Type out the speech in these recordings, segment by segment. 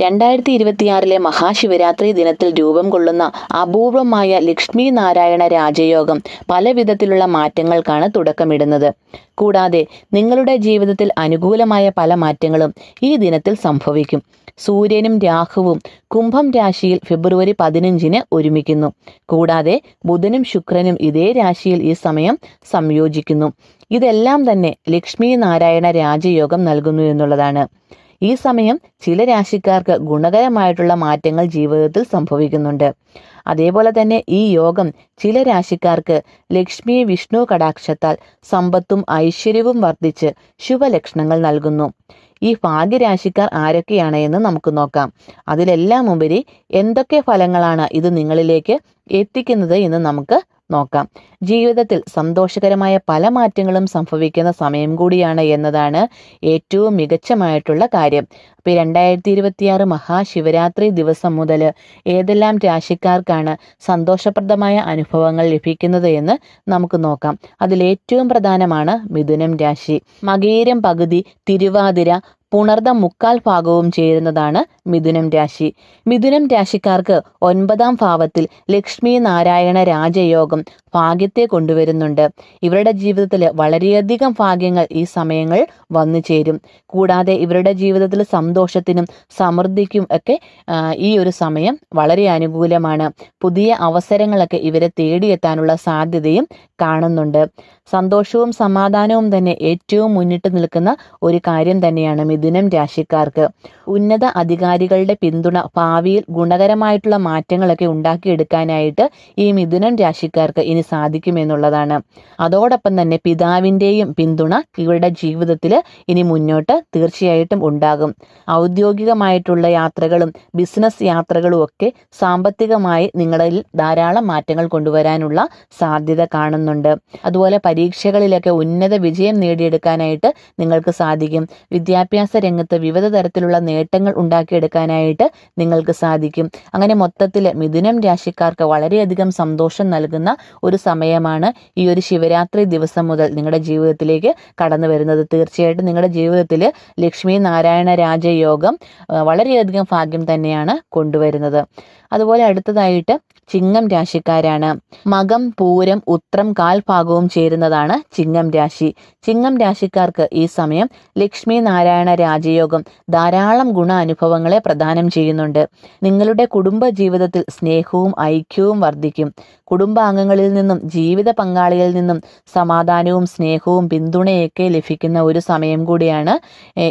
രണ്ടായിരത്തി ഇരുപത്തിയാറിലെ മഹാശിവരാത്രി ദിനത്തിൽ രൂപം കൊള്ളുന്ന അപൂർവമായ ലക്ഷ്മി നാരായണ രാജയോഗം പല വിധത്തിലുള്ള മാറ്റങ്ങൾക്കാണ് തുടക്കമിടുന്നത്. കൂടാതെ നിങ്ങളുടെ ജീവിതത്തിൽ അനുകൂലമായ പല മാറ്റങ്ങളും ഈ ദിനത്തിൽ സംഭവിക്കും. സൂര്യനും രാഹുവും കുംഭം രാശിയിൽ ഫെബ്രുവരി പതിനഞ്ചിന് ഒരുമിക്കുന്നു. കൂടാതെ ബുധനും ശുക്രനും ഇതേ രാശിയിൽ ഈ സമയം സംയോജിക്കുന്നു. ഇതെല്ലാം തന്നെ ലക്ഷ്മി നാരായണ രാജയോഗം നൽകുന്നു എന്നുള്ളതാണ്. ഈ സമയം ചില രാശിക്കാർക്ക് ഗുണകരമായിട്ടുള്ള മാറ്റങ്ങൾ ജീവിതത്തിൽ സംഭവിക്കുന്നുണ്ട്. അതേപോലെ തന്നെ ഈ യോഗം ചില രാശിക്കാർക്ക് ലക്ഷ്മി വിഷ്ണു കടാക്ഷത്താൽ സമ്പത്തും ഐശ്വര്യവും വർദ്ധിച്ച് ശുഭലക്ഷണങ്ങൾ നൽകുന്നു. ഈ ഭാഗ്യരാശിക്കാർ ആരൊക്കെയാണ് എന്ന് നമുക്ക് നോക്കാം. അതിലെല്ലാം ഉപരി എന്തൊക്കെ ഫലങ്ങളാണ് ഇത് നിങ്ങളിലേക്ക് എത്തിക്കുന്നത് എന്ന് നമുക്ക് നോക്കാം. ജീവിതത്തിൽ സന്തോഷകരമായ പല മാറ്റങ്ങളും സംഭവിക്കുന്ന സമയം കൂടിയാണ് എന്നതാണ് ഏറ്റവും മികച്ചമായിട്ടുള്ള കാര്യം. അപ്പോൾ രണ്ടായിരത്തി ഇരുപത്തിയാറ് മഹാശിവരാത്രി ദിവസം മുതൽ ഏതെല്ലാം രാശിക്കാർക്കാണ് സന്തോഷപ്രദമായ അനുഭവങ്ങൾ ലഭിക്കുന്നത് എന്ന് നമുക്ക് നോക്കാം. അതിൽ ഏറ്റവും പ്രധാനമാണ് മിഥുനം രാശി. മകീരം പകുതി തിരുവാതിര പുണർദം മുക്കാൽ ഭാഗവും ചേരുന്നതാണ് മിഥുനം രാശി. മിഥുനം രാശിക്കാർക്ക് ഒൻപതാം ഭാവത്തിൽ ലക്ഷ്മി നാരായണ രാജയോഗം ഭാഗ്യത്തെ കൊണ്ടുവരുന്നുണ്ട്. ഇവരുടെ ജീവിതത്തിൽ വളരെയധികം ഭാഗ്യങ്ങൾ ഈ സമയങ്ങൾ വന്നു ചേരും. കൂടാതെ ഇവരുടെ ജീവിതത്തിൽ സന്തോഷത്തിനും സമൃദ്ധിക്കും ഒക്കെ ഈ ഒരു സമയം വളരെ അനുകൂലമാണ്. പുതിയ അവസരങ്ങളൊക്കെ ഇവരെ തേടിയെത്താനുള്ള സാധ്യതയും കാണുന്നുണ്ട്. സന്തോഷവും സമാധാനവും തന്നെ ഏറ്റവും മുന്നിട്ട് നിൽക്കുന്ന ഒരു കാര്യം തന്നെയാണ് മിഥുനം രാശിക്കാർക്ക്. ഉന്നത അധികാരികളുടെ പിന്തുണ ഭാവിയിൽ ഗുണകരമായിട്ടുള്ള മാറ്റങ്ങളൊക്കെ ഉണ്ടാക്കിയെടുക്കാനായിട്ട് ഈ മിഥുനം രാശിക്കാർക്ക് ഇനി സാധിക്കുമെന്നുള്ളതാണ്. അതോടൊപ്പം തന്നെ പിതാവിന്റെയും പിന്തുണ ഇവരുടെ ജീവിതത്തിൽ ഇനി മുന്നോട്ട് തീർച്ചയായിട്ടും ഉണ്ടാകും. ഔദ്യോഗികമായിട്ടുള്ള യാത്രകളും ബിസിനസ് യാത്രകളും ഒക്കെ സാമ്പത്തികമായി നിങ്ങളിൽ ധാരാളം മാറ്റങ്ങൾ കൊണ്ടുവരാനുള്ള സാധ്യത കാണുന്നുണ്ട്. അതുപോലെ പരീക്ഷകളിലൊക്കെ ഉന്നത വിജയം നേടിയെടുക്കാനായിട്ട് നിങ്ങൾക്ക് സാധിക്കും. വിദ്യാഭ്യാസ രംഗത്ത് വിവിധ തരത്തിലുള്ള നേട്ടങ്ങൾ ഉണ്ടാക്കിയെടുക്കാനായിട്ട് നിങ്ങൾക്ക് സാധിക്കും. അങ്ങനെ മൊത്തത്തിൽ മിഥുനം രാശിക്കാർക്ക് വളരെയധികം സന്തോഷം നൽകുന്ന ഒരു സമയമാണ് ഈ ഒരു ശിവരാത്രി ദിവസം മുതൽ നിങ്ങളുടെ ജീവിതത്തിലേക്ക് കടന്നു വരുന്നത്. തീർച്ചയായിട്ടും നിങ്ങളുടെ ജീവിതത്തിൽ ലക്ഷ്മി നാരായണ രാജയോഗം വളരെയധികം ഭാഗ്യം തന്നെയാണ് കൊണ്ടുവരുന്നത്. അതുപോലെ അടുത്തതായിട്ട് ചിങ്ങം രാശിക്കാരാണ്. മകം പൂരം ഉത്രം കാൽഭാഗവും ചേരുന്നതാണ് ചിങ്ങം രാശി. ചിങ്ങം രാശിക്കാർക്ക് ഈ സമയം ലക്ഷ്മി നാരായണ രാജയോഗം ധാരാളം ഗുണ അനുഭവങ്ങളെ പ്രദാനം ചെയ്യുന്നുണ്ട്. നിങ്ങളുടെ കുടുംബ ജീവിതത്തിൽ സ്നേഹവും ഐക്യവും വർദ്ധിക്കും. കുടുംബാംഗങ്ങളിൽ നിന്നും ജീവിത പങ്കാളിയിൽ നിന്നും സമാധാനവും സ്നേഹവും പിന്തുണയൊക്കെ ലഭിക്കുന്ന ഒരു സമയം കൂടിയാണ്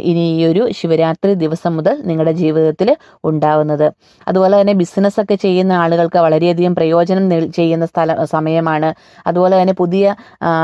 ഇനി ഈ ഒരു ശിവരാത്രി ദിവസം മുതൽ നിങ്ങളുടെ ജീവിതത്തിൽ ഉണ്ടാവുന്നത്. അതുപോലെ തന്നെ ബിസിനസ് ഒക്കെ ചെയ്യുന്ന ആളുകൾക്ക് വളരെയധികം പ്രയോജനം ചെയ്യുന്ന സ്ഥല സമയമാണ്. അതുപോലെ തന്നെ പുതിയ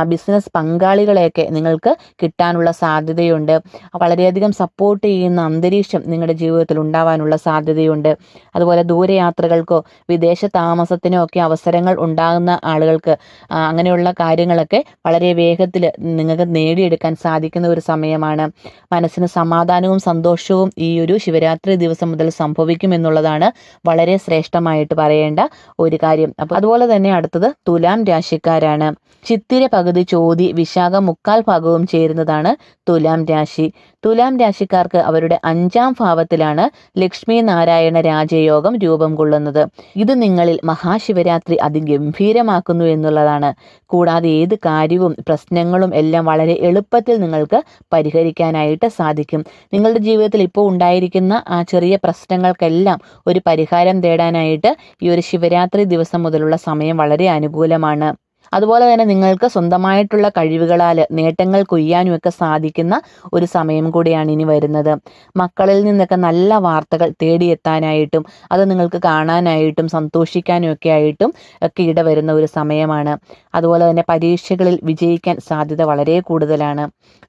ബിസിനസ് പങ്കാളികളെയൊക്കെ നിങ്ങൾക്ക് കിട്ടാനുള്ള സാധ്യതയുണ്ട്. വളരെയധികം സപ്പോർട്ട് ചെയ്യുന്ന അന്തരീക്ഷം നിങ്ങളുടെ ജീവിതത്തിൽ ഉണ്ടാവാനുള്ള സാധ്യതയുണ്ട്. അതുപോലെ ദൂരയാത്രകൾക്കോ വിദേശ താമസത്തിനോ ഒക്കെ അവസരങ്ങൾ ഉണ്ടാകുന്ന ആളുകൾക്ക് അങ്ങനെയുള്ള കാര്യങ്ങളൊക്കെ വളരെ വേഗത്തിൽ നിങ്ങൾക്ക് നേടിയെടുക്കാൻ സാധിക്കുന്ന ഒരു സമയമാണ്. മനസ്സിന് സമാധാനവും സന്തോഷവും ഈ ഒരു ശിവരാത്രി ദിവസം മുതൽ സംഭവിക്കും എന്നുള്ളതാണ് വളരെ ശ്രേഷ്ഠമായിട്ട് പറയേണ്ട ഒരു കാര്യം. അപ്പോൾ അതുപോലെ തന്നെ അടുത്തത് തുലാം രാശിക്കാരാണ്. ചിത്തിര പകുതി ചോതി വിശാഖ മുക്കാൽ ഭാഗവും ചേരുന്നതാണ് തുലാം രാശി. തുലാം രാശിക്കാർക്ക് അവരുടെ അഞ്ചാം ഭാവത്തിലാണ് ലക്ഷ്മി നാരായണ രാജയോഗം രൂപം കൊള്ളുന്നത്. ഇത് നിങ്ങളിൽ മഹാശിവരാത്രി അതിഗംഭീരമാക്കുന്നു എന്നുള്ളതാണ്. കൂടാതെ ഏത് കാര്യവും പ്രശ്നങ്ങളും എല്ലാം വളരെ എളുപ്പത്തിൽ നിങ്ങൾക്ക് പരിഹരിക്കാനായിട്ട് സാധിക്കും. നിങ്ങളുടെ ജീവിതത്തിൽ ഇപ്പോൾ ഉണ്ടായിരിക്കുന്ന ആ ചെറിയ പ്രശ്നങ്ങൾക്കെല്ലാം ഒരു പരിഹാരം തേടാനായിട്ട് ഈ ഒരു ശിവരാത്രി ദിവസം മുതലുള്ള സമയം വളരെ അനുകൂലമാണ്. അതുപോലെ തന്നെ നിങ്ങൾക്ക് സ്വന്തമായിട്ടുള്ള കഴിവുകളാൽ നേട്ടങ്ങൾ കൊയ്യാനുമൊക്കെ സാധിക്കുന്ന ഒരു സമയം കൂടിയാണ് ഇനി വരുന്നത്. മക്കളിൽ നിന്നൊക്കെ നല്ല വാർത്തകൾ തേടിയെത്താനായിട്ടും അത് നിങ്ങൾക്ക് കാണാനായിട്ടും സന്തോഷിക്കാനും ഒക്കെ ആയിട്ടും ഒക്കെ ഇടവരുന്ന ഒരു സമയമാണ്. അതുപോലെ തന്നെ പരീക്ഷകളിൽ വിജയിക്കാൻ സാധ്യത വളരെ കൂടുതലാണ്.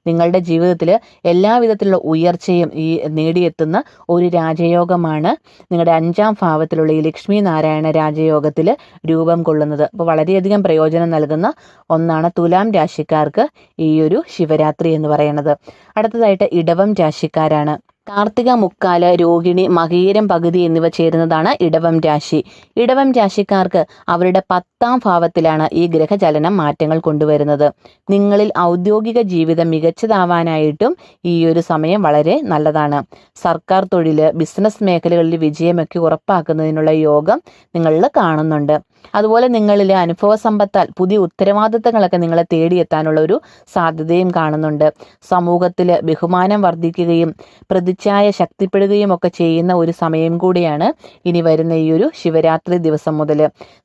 നിങ്ങളുടെ ജീവിതത്തിൽ എല്ലാവിധത്തിലുള്ള ഉയർച്ചയും ഈ നേടിയെത്തുന്ന ഒരു രാജയോഗമാണ് നിങ്ങളുടെ അഞ്ചാം ഭാവത്തിലുള്ള ഈ ലക്ഷ്മി നാരായണ രാജയോഗത്തിൽ രൂപം കൊള്ളുന്നത്. അപ്പോൾ വളരെയധികം പ്രയോജനം നൽകുന്ന ഒന്നാണ് തുലാം രാശിക്കാർക്ക് ഈ ഒരു ശിവരാത്രി എന്ന് പറയുന്നത്. അടുത്തതായിട്ട് ഇടവം രാശിക്കാരാണ്. കാർത്തിക മുക്കാൽ രോഹിണി മകീരം പകുതി എന്നിവ ചേരുന്നതാണ് ഇടവം രാശി. ഇടവം രാശിക്കാർക്ക് അവരുടെ പത്താം ഭാവത്തിലാണ് ഈ ഗ്രഹചലനം മാറ്റങ്ങൾ കൊണ്ടുവരുന്നത്. നിങ്ങളിൽ ഔദ്യോഗിക ജീവിതം മികച്ചതാവാനായിട്ടും ഈ ഒരു സമയം വളരെ നല്ലതാണ്. സർക്കാർ തൊഴിൽ ബിസിനസ് മേഖലകളിൽ വിജയമൊക്കെ ഉറപ്പാക്കുന്നതിനുള്ള യോഗം നിങ്ങളിൽ കാണുന്നുണ്ട്. അതുപോലെ നിങ്ങളിലെ അനുഭവ സമ്പത്താൽ പുതിയ ഉത്തരവാദിത്തങ്ങളൊക്കെ നിങ്ങളെ തേടിയെത്താനുള്ള ഒരു സാധ്യതയും കാണുന്നുണ്ട്. സമൂഹത്തിൽ ബഹുമാനം വർദ്ധിക്കുകയും പ്രതിച്ഛായ ശക്തിപ്പെടുകയും ഒക്കെ ചെയ്യുന്ന ഒരു സമയം കൂടിയാണ് ഇനി വരുന്ന ഈ ഒരു ശിവരാത്രി ദിവസം മുതൽ.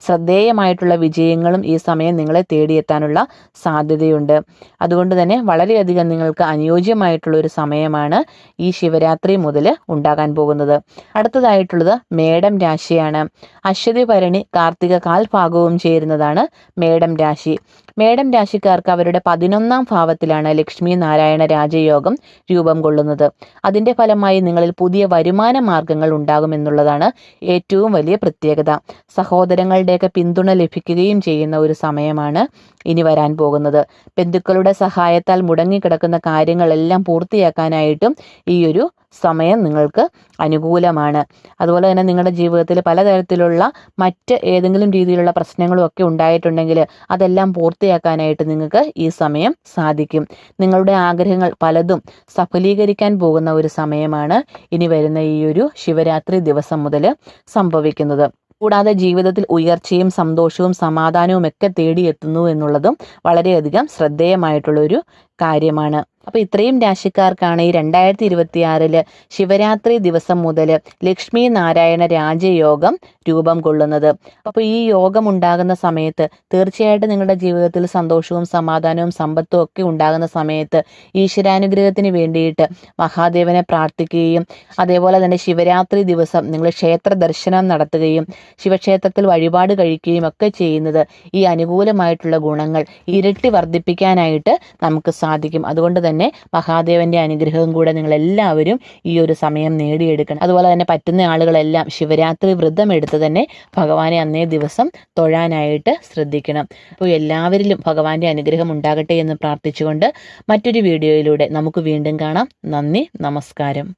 ശ്രദ്ധേയമായിട്ടുള്ള വിജയങ്ങളും ഈ സമയം നിങ്ങളെ തേടിയെത്താനുള്ള സാധ്യതയുണ്ട്. അതുകൊണ്ട് തന്നെ വളരെയധികം നിങ്ങൾക്ക് അനുയോജ്യമായിട്ടുള്ള ഒരു സമയമാണ് ഈ ശിവരാത്രി മുതൽ ഉണ്ടാകാൻ പോകുന്നത്. അടുത്തതായിട്ടുള്ളത് മേടം രാശിയാണ്. അശ്വതി ഭരണി കാർത്തിക കാൽഭാഗവും ചേരുന്നതാണ് മേടം രാശി. മേടം രാശിക്കാർക്ക് അവരുടെ പതിനൊന്നാം ഭാവത്തിലാണ് ലക്ഷ്മി നാരായണ രാജയോഗം രൂപം കൊള്ളുന്നത്. അതിന്റെ ഫലമായി നിങ്ങളിൽ പുതിയ വരുമാന മാർഗങ്ങൾ ഉണ്ടാകുമെന്നുള്ളതാണ് ഏറ്റവും വലിയ പ്രത്യേകത. സഹോദരങ്ങളുടെയൊക്കെ പിന്തുണ ലഭിക്കുകയും ചെയ്യുന്ന ഒരു സമയമാണ് ഇനി വരാൻ പോകുന്നത്. ബന്ധുക്കളുടെ സഹായത്താൽ മുടങ്ങിക്കിടക്കുന്ന കാര്യങ്ങളെല്ലാം പൂർത്തിയാക്കാനായിട്ടും ഈ ഒരു സമയം നിങ്ങൾക്ക് അനുകൂലമാണ്. അതുപോലെ തന്നെ നിങ്ങളുടെ ജീവിതത്തിൽ പലതരത്തിലുള്ള മറ്റ് ഏതെങ്കിലും രീതിയിലുള്ള പ്രശ്നങ്ങളും ഒക്കെ ഉണ്ടായിട്ടുണ്ടെങ്കിൽ അതെല്ലാം പൂർത്തിയാക്കാനായിട്ട് നിങ്ങൾക്ക് ഈ സമയം സാധിക്കും. നിങ്ങളുടെ ആഗ്രഹങ്ങൾ പലതും സഫലീകരിക്കാൻ പോകുന്ന ഒരു സമയമാണ് ഇനി വരുന്ന ഈ ഒരു ശിവരാത്രി ദിവസം മുതൽ സംഭവിക്കുന്നത്. കൂടാതെ ജീവിതത്തിൽ ഉയർച്ചയും സന്തോഷവും സമാധാനവും ഒക്കെ തേടിയെത്തുന്നു എന്നുള്ളതും വളരെയധികം ശ്രദ്ധേയമായിട്ടുള്ള ഒരു കാര്യമാണ്. അപ്പോൾ ഇത്രയും രാശിക്കാർക്കാണ് ഈ രണ്ടായിരത്തി ഇരുപത്തി ആറിൽ ശിവരാത്രി ദിവസം മുതൽ ലക്ഷ്മി നാരായണ രാജയോഗം രൂപം കൊള്ളുന്നത്. അപ്പോൾ ഈ യോഗം ഉണ്ടാകുന്ന സമയത്ത് തീർച്ചയായിട്ടും നിങ്ങളുടെ ജീവിതത്തിൽ സന്തോഷവും സമാധാനവും സമ്പത്തും ഒക്കെ ഉണ്ടാകുന്ന സമയത്ത് ഈശ്വരാനുഗ്രഹത്തിന് വേണ്ടിയിട്ട് മഹാദേവനെ പ്രാർത്ഥിക്കുകയും അതേപോലെ തന്നെ ശിവരാത്രി ദിവസം നിങ്ങൾ ക്ഷേത്ര ദർശനം നടത്തുകയും ശിവക്ഷേത്രത്തിൽ വഴിപാട് കഴിക്കുകയും ഒക്കെ ചെയ്യുന്നത് ഈ അനുകൂലമായിട്ടുള്ള ഗുണങ്ങൾ ഇരട്ടി വർദ്ധിപ്പിക്കാനായിട്ട് നമുക്ക് സാധിക്കും. അതുകൊണ്ട് തന്നെ മഹാദേവന്റെ അനുഗ്രഹവും കൂടെ നിങ്ങൾ എല്ലാവരും ഈ ഒരു സമയം നേടിയെടുക്കണം. അതുപോലെ തന്നെ പറ്റുന്ന ആളുകളെല്ലാം ശിവരാത്രി വ്രതം എടുത്ത് തന്നെ ഭഗവാനെ അന്നേ ദിവസം തൊഴാനായിട്ട് ശ്രദ്ധിക്കണം. അപ്പോൾ എല്ലാവരിലും ഭഗവാന്റെ അനുഗ്രഹം ഉണ്ടാകട്ടെ എന്ന് പ്രാർത്ഥിച്ചുകൊണ്ട് മറ്റൊരു വീഡിയോയിലൂടെ നമുക്ക് വീണ്ടും കാണാം. നന്ദി നമസ്കാരം.